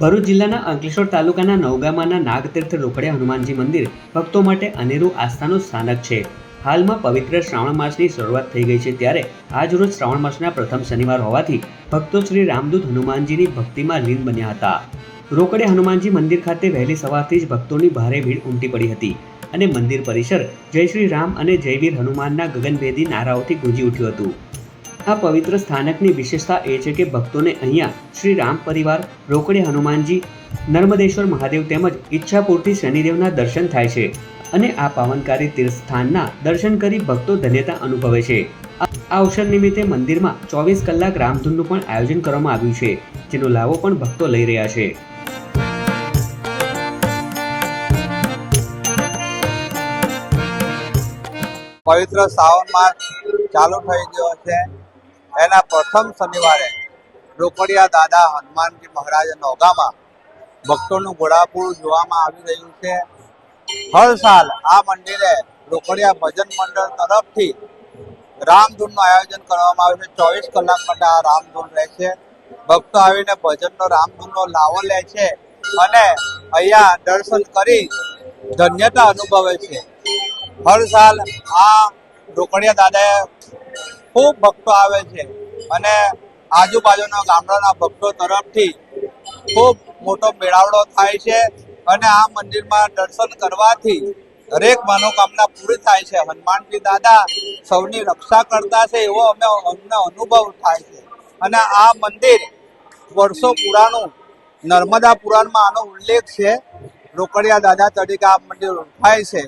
ભરૂચ જિલ્લાના અંકલેશ્વર તાલુકાના નવગામાના નાગતીર્થ રોકડિયા હનુમાનજી મંદિર ભક્તો માટે અનેરું આસ્થાનું સ્થાનક છે. હાલમાં પવિત્ર શ્રાવણ માસની શરૂઆત થઈ ગઈ છે ત્યારે આજ રોજ શ્રાવણ માસના પ્રથમ શનિવાર હોવાથી ભક્તો શ્રી રામદૂત હનુમાનજીની ભક્તિમાં લીન બન્યા હતા. રોકડે હનુમાનજી મંદિર ખાતે વહેલી સવારથી જ ભક્તોની ભારે ભીડ ઉમટી પડી હતી અને મંદિર પરિસર જય શ્રી રામ અને જયવીર હનુમાનના ગગનભેદી નારાઓથી ગુંજી ઉઠ્યું હતું. આ પવિત્ર સ્થાનકની વિશેષતા એ છે કે ભક્તોને અહીંયા શ્રી રામ પરિવાર, રોકડી હનુમાનજી, નર્મદેશ્વર મહાદેવ તેમજ ઈચ્છાપૂરથી શનિદેવના દર્શન થાય છે અને આ પાવનકારી તીર્થસ્થાનના દર્શન કરી ભક્તો ધન્યતા અનુભવે છે. આ અવસર નિમિત્તે મંદિરમાં ચોવીસ કલાક રામધૂનનું પણ આયોજન કરવામાં આવ્યું છે, જેનો લાવો પણ ભક્તો લઈ રહ્યા છે. પવિત્ર શ્રાવણ માસ ચાલુ થઈ ગયો છે. એના પ્રથમ શનિવારે રોકડિયા દાદા હનુમાનજી મહારાજ નોગામાં ભક્તોનું ઘોડાપુર જોવામાં આવી રહ્યું છે. હર સાલ આ મંદિરે રોકડિયા ભજન મંડળ તરફથી રામધૂનનું આયોજન કરવામાં આવે છે. ચોવીસ કલાક માટે આ રામધૂન રહેશે ભક્તો આવીને ભજનનો, રામધૂનનો લાવો લે છે અને અહીંયા દર્શન કરી ધન્યતા અનુભવે છે. હર સાલ આ રોકડિયા દાદાએ ખૂબ ભક્તો આવે છે. અને આજુબાજુના ગામડાના ભક્તો તરફથી ખૂબ મોટો મેળાવડો થાય છે અને આ મંદિરમાં દર્શન કરવાથી દરેક મનોકામના પૂરી થાય છે. હનુમાનજી દાદા સૌની રક્ષા કરતા છે એવો અમે અમને અનુભવ થાય છે. અને આ મંદિર વર્ષો પુરાણું નર્મદા પુરાણમાં આનો ઉલ્લેખ છે. રોકડિયા દાદા તરીકે આ મંદિર ઓળખાય છે.